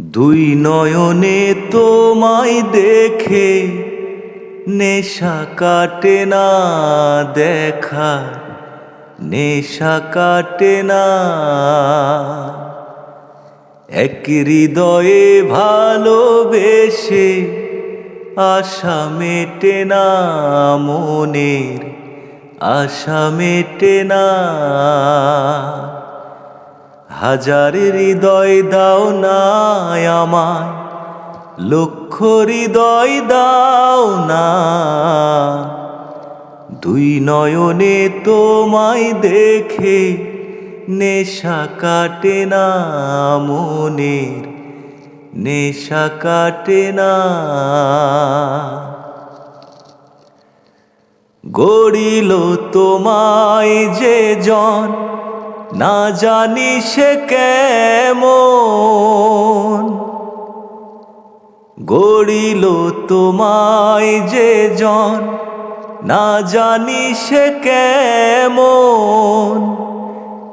দুই নয়নে তোমায় দেখে নেশা কাটে না দেখা, নেশা কাটে না। এক হৃদয়ে ভালোবেসে আশা মেটে না মনের, আশা মেটে না। হাজার হৃদয় দাও না আমায়, লক্ষ হৃদয় দাও না। দুই নয়নে তোমায় দেখে নেশা কাটে না মনের, নেশা কাটে না। গড়িল তোমায় যে জন না জানি সে কেমন। গড়িল তোমায় যে জন, না জানি সে কেমন।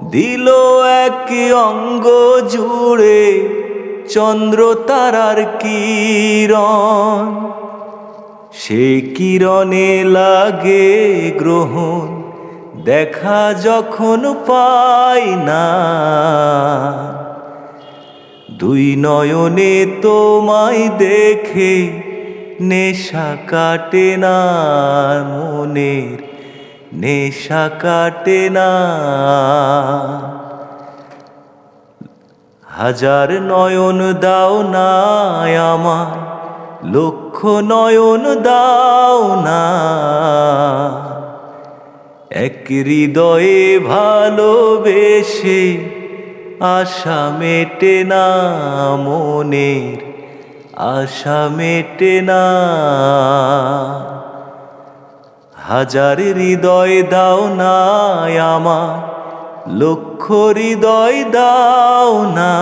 দিল এক অঙ্গ জুড়ে চন্দ্র তারার কিরণ। সে কিরণে লাগে গ্রহণ। দেখা যখন পাই না, দুই নয়নে তোমায় দেখে নেশা কাটে না মনের, নেশা কাটে না। হাজার নয়ন দাও না আমার, লক্ষ নয়ন দাও না এক হৃদয়ে ভালোবেসে আশা মেটে না মনের, আশা মেটে না। হাজার হৃদয় দাও না আমার, লক্ষ হৃদয় দাও না।